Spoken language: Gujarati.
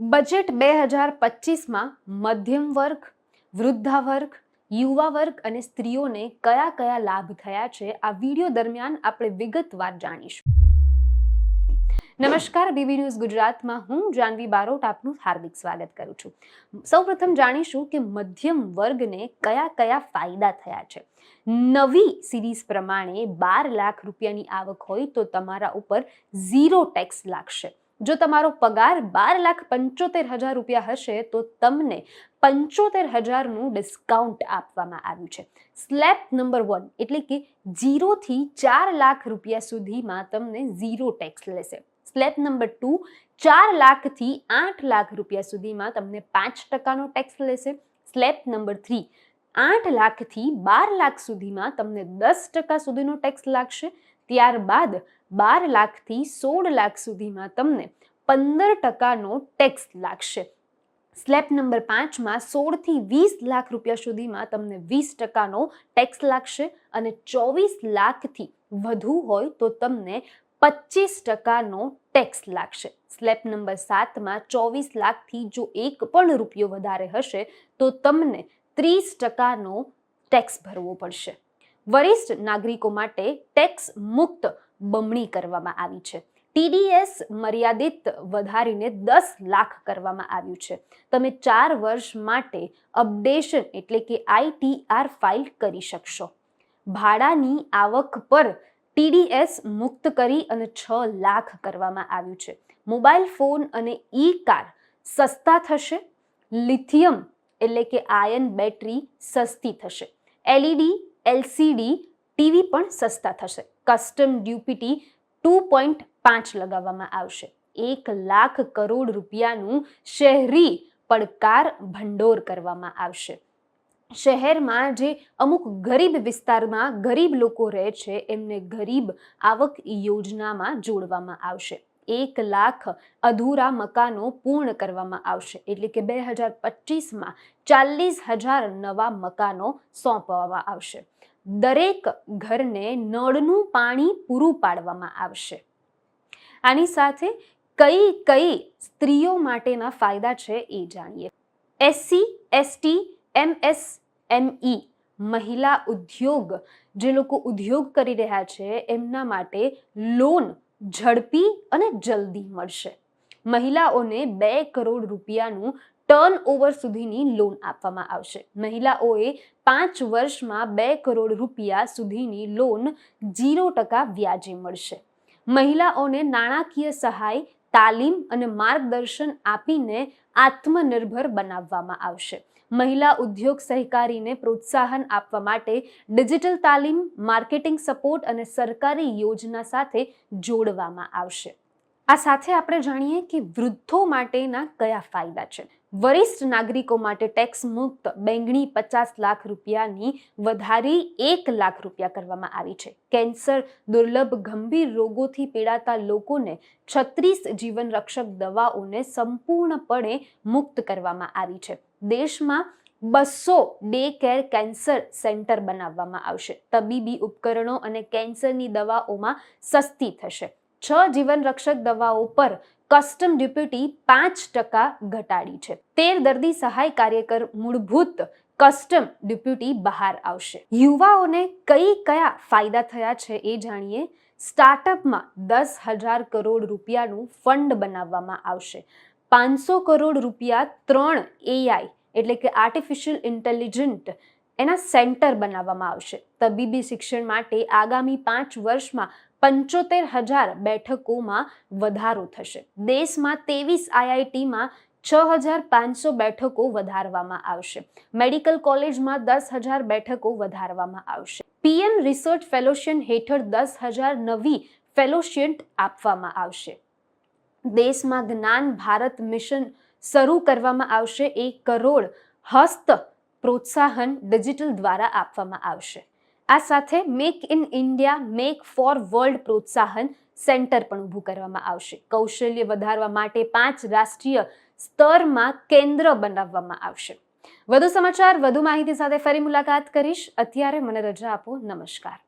બજેટ બે હજાર પચીસમાં મધ્યમ વર્ગ, વૃદ્ધા વર્ગ, યુવા વર્ગ અને સ્ત્રીઓને કયા કયા લાભ થયા છે આ વીડિયો દરમિયાન આપણે વિગતવાર જાણીશું. નમસ્કાર, બીબી ન્યૂઝ ગુજરાતમાં હું જાનવી બારોટ આપનું હાર્દિક સ્વાગત કરું છું. સૌપ્રથમ જાણીશું કે મધ્યમ વર્ગને કયા કયા ફાયદા થયા છે. નવી સિરીઝ પ્રમાણે બાર લાખ રૂપિયાની આવક હોય તો તમારા ઉપર ઝીરો ટેક્સ લાગશે. જો તમારો પગાર બાર લાખ પંચોતેર હજાર રૂપિયા હશે, તો તમને પંચોતેર હજારનું ડિસ્કાઉન્ટ આપવામાં આવ્યું છે. સ્લેબ નંબર વન એટલે કે જીરોથી ચાર લાખ રૂપિયા સુધીમાં તમને ઝીરો ટેક્સ લેશે. સ્લેબ નંબર ટુ ચાર લાખથી આઠ લાખ રૂપિયા સુધીમાં તમને પાંચ ટકાનો ટેક્સ લેશે. સ્લેબ નંબર થ્રી આઠ લાખથી બાર લાખ સુધીમાં તમને દસ ટકા સુધીનો ટેક્સ લાગશે. ત્યારબાદ બાર લાખથી સોળ લાખ સુધીમાં તમને પંદર ટકાનો ટેક્સ લાગશે. સ્લેબ નંબર પાંચમાં સોળથી વીસ લાખ રૂપિયા સુધીમાં તમને વીસ ટકાનો ટેક્સ લાગશે અને ચોવીસ લાખથી વધુ હોય તો તમને પચીસ ટકાનો ટેક્સ લાગશે. સ્લેબ નંબર સાતમાં ચોવીસ લાખથી જો એક પણ રૂપિયો વધારે હશે તો તમને ત્રીસ ટકાનો ટેક્સ ભરવો પડશે. વરિષ્ઠ નાગરિકો માટે ટેક્સ મુક્ત બમણી કરવામાં આવી છે. ટીડીએસ મર્યાદિત વધારીને દસ લાખ કરવામાં આવ્યું છે. તમે ચાર વર્ષ માટે અપડેશન એટલે કે આઈટીઆર ફાઇલ કરી શકશો. ભાડાની આવક પર ટીડીએસ મુક્ત કરી અને છ લાખ કરવામાં આવ્યું છે. મોબાઈલ ફોન અને ઈ કાર સસ્તા થશે. લિથિયમ એટલે કે આયન બેટરી સસ્તી થશે. એલઈડી એલસીડી ટીવી પણ સસ્તા થશે. કસ્ટમ ડ્યુપિટી ટુ પોઈન્ટ પાંચ લગાવવામાં આવશે. એક લાખ કરોડ રૂપિયાનું શહેરી પડકાર ભંડોર કરવામાં આવશે. શહેરમાં જે અમુક ગરીબ વિસ્તારમાં ગરીબ લોકો રહે છે, એમને ગરીબ આવક યોજનામાં જોડવામાં આવશે. એક લાખ અધૂરા મકાનો પૂર્ણ કરવામાં આવશે. એટલે કે બે હજાર પચીસમાં ચાલીસ હજાર નવા મકાનો સોંપવામાં આવશે. દરેક ઘરને નળનું પાણી પૂરું પાડવામાં આવશે. આની સાથે કઈ કઈ સ્ત્રીઓ માટેના ફાયદા છે એ જાણીએ. એસસી, એસટી, એમએસએમઈ મહિલા ઉદ્યોગ જે લોકો ઉદ્યોગ કરી રહ્યા છે, એમના માટે લોન ઝડપી અને જલ્દી મળશે. મહિલાઓને બે કરોડ રૂપિયાનું ટર્ન ઓવર સુધીની લોન આપવામાં આવશે. મહિલાઓએ પાંચ વર્ષમાં બે કરોડ રૂપિયા સુધીની લોન ઝીરો ટકા વ્યાજે મળશે. મહિલાઓને નાણાકીય સહાય, તાલીમ અને માર્ગદર્શન આપીને આત્મનિર્ભર બનાવવામાં આવશે. મહિલા ઉદ્યોગ સહકારીને પ્રોત્સાહન આપવા માટે ડિજિટલ તાલીમ, માર્કેટિંગ સપોર્ટ અને સરકારી યોજના સાથે જોડવામાં આવશે. આ સાથે આપણે જાણીએ કે વૃદ્ધો માટેના કયા ફાયદા છે. વરિષ્ઠ નાગરિકો માટે ટેક્સ મુક્ત, બેંગણી પચાસ લાખ રૂપિયાની વધારી એક લાખ રૂપિયા કરવામાં આવી છે. કેન્સર, દુર્લભ ગંભીર રોગોથી પીડાતા લોકોને છત્રીસ જીવન રક્ષક દવાઓને સંપૂર્ણપણે મુક્ત કરવામાં આવી છે. દેશમાં બસો ડે કેર કેન્સર સેન્ટર બનાવવામાં આવશે. તબીબી ઉપકરણો અને કેન્સરની દવાઓમાં સસ્તી થશે. છ જીવન રક્ષક દવાઓ પર કસ્ટમ ડ્યુપ્યુટી પાંચ ટકા ઘટાડી છે. તેર દર્દી સહાય કાર્યકર મૂળભૂત કસ્ટમ ડ્યુપ્યુટી બહાર આવશે. યુવાઓને કઈ કયા ફાયદા થયા છે એ જાણીએ. સ્ટાર્ટઅપમાં દસ હજાર કરોડ રૂપિયાનું ફંડ બનાવવામાં આવશે. પાંચસો કરોડ રૂપિયા ત્રણ એઆઈ એટલે કે આર્ટિફિશિયલ ઇન્ટેલિજન્ટ એના સેન્ટર બનાવવામાં આવશે. તબીબી શિક્ષણ માટે આગામી પાંચ વર્ષમાં પંચોતેર હજાર બેઠકોમાં વધારો થશે. દેશમાં ત્રેવીસ આઈઆઈટીમાં છ હજાર પાંચસો બેઠકો વધારવામાં આવશે. મેડિકલ કોલેજમાં દસ હજાર બેઠકો વધારવામાં આવશે. પીએમ રિસર્ચ ફેલોશિયન હેઠળ દસ હજાર નવી ફેલોશિયન્ટ આપવામાં આવશે. દેશમાં જ્ઞાન ભારત મિશન શરૂ કરવામાં આવશે. એક કરોડ હસ્ત પ્રોત્સાહન ડિજિટલ દ્વારા આપવામાં આવશે. આ સાથે make in India, make for world પ્રોત્સાહન સેન્ટર પણ ઊભું કરવામાં આવશે. કૌશલ્ય વધારવા માટે પાંચ રાષ્ટ્રીય સ્તરમાં કેન્દ્ર બનાવવામાં આવશે. વધુ સમાચાર, વધુ માહિતી સાથે ફરી મુલાકાત કરીશ. અત્યારે મને રજા આપો. નમસ્કાર.